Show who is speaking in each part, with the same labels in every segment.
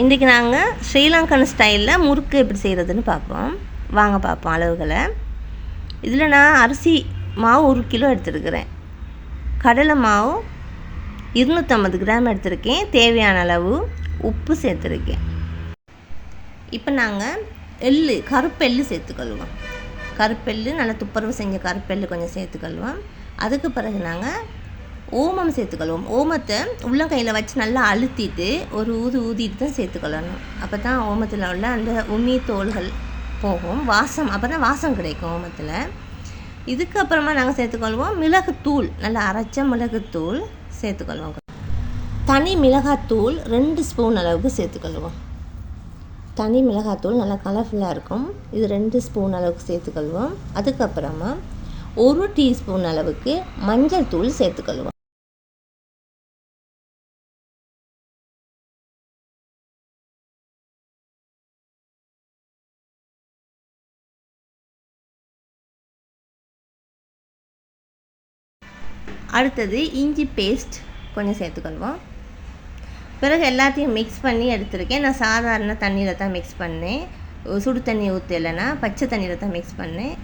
Speaker 1: இன்றைக்கி நாங்கள் ஸ்ரீலங்கன் ஸ்டைலில் முறுக்கு எப்படி செய்கிறதுன்னு பார்ப்போம். வாங்க பார்ப்போம் அளவுகளை. இதில் நான் அரிசி மாவு ஒரு கிலோ எடுத்துருக்கிறேன். கடலை மாவு இருநூற்றம்பது கிராம் எடுத்திருக்கேன். தேவையான அளவு உப்பு சேர்த்துருக்கேன். இப்போ நாங்கள் எள்ளு கருப்பெள்ளு சேர்த்துக்கொள்வோம். கருப்பெள்ளு நல்லா துப்புரவு செஞ்ச கருப்பெள்ளு கொஞ்சம் சேர்த்துக்கொள்வோம். அதுக்கு பிறகு நாங்கள் ஓமம் சேர்த்துக்கொள்வோம் ஓமத்தை உள்ளங்கையில் வச்சு நல்லா அழுத்திட்டு ஒரு ஊது ஊதிட்டு தான் சேர்த்துக்கொள்ளணும். அப்போ தான் ஓமத்தில் உள்ள அந்த உமி தோள்கள் போகும். வாசம் அப்போ தான் வாசம் கிடைக்கும் ஓமத்தில். இதுக்கப்புறமா நாங்கள் சேர்த்துக்கொள்வோம் மிளகுத்தூள். நல்லா அரைச்ச மிளகுத்தூள் சேர்த்துக்கொள்வோம். தனி மிளகாத்தூள் ரெண்டு ஸ்பூன் அளவுக்கு சேர்த்துக்கொள்வோம். தனி மிளகாத்தூள் நல்லா கலர்ஃபுல்லாக இருக்கும். இது ரெண்டு ஸ்பூன் அளவுக்கு சேர்த்துக்கொள்வோம். அதுக்கப்புறமா ஒரு டீஸ்பூன் அளவுக்கு மஞ்சள் தூள் சேர்த்துக்கொள்வோம். அடுத்தது இஞ்சி பேஸ்ட் கொஞ்சம் சேர்த்துக்கொள்வோம். பிறகு எல்லாத்தையும் மிக்ஸ் பண்ணி எடுத்திருக்கேன். நான் சாதாரண தண்ணியில் தான் மிக்ஸ் பண்ணேன். சுடு தண்ணி ஊற்றலைன்னா பச்சை தண்ணியில் தான் மிக்ஸ் பண்ணேன்.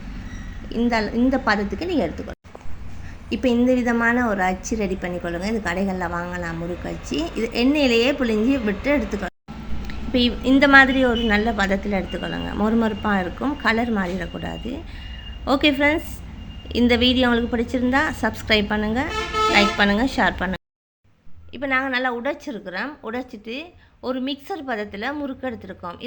Speaker 1: இந்த இந்த பதத்துக்கு நீங்கள் எடுத்துக்கணும் இப்போ இந்த விதமான ஒரு அச்சு ரெடி பண்ணிக்கொள்ளுங்க. இது கடைகளில் வாங்கலாம் முறுக்கு அச்சு. இது எண்ணெயிலேயே புழிஞ்சி விட்டு எடுத்துக்கணும் இப்போ இந்த மாதிரி ஒரு நல்ல பதத்தில் எடுத்துக்கொள்ளுங்க. மொறுமொறுப்பாக இருக்கும். கலர் மாறிடக்கூடாது. ஓகே ஃப்ரெண்ட்ஸ் இந்த வீடியோ உங்களுக்கு பிடிச்சிருந்தா சப்ஸ்கிரைப் பண்ணுங்கள் லைக் பண்ணுங்கள் ஷேர் பண்ணுங்கள் இப்போ நாங்கள் நல்லா உடைச்சிருக்கிறோம். உடைச்சிட்டு ஒரு மிக்சர் பதத்தில் முறுக்கு எடுத்துருக்கோம்.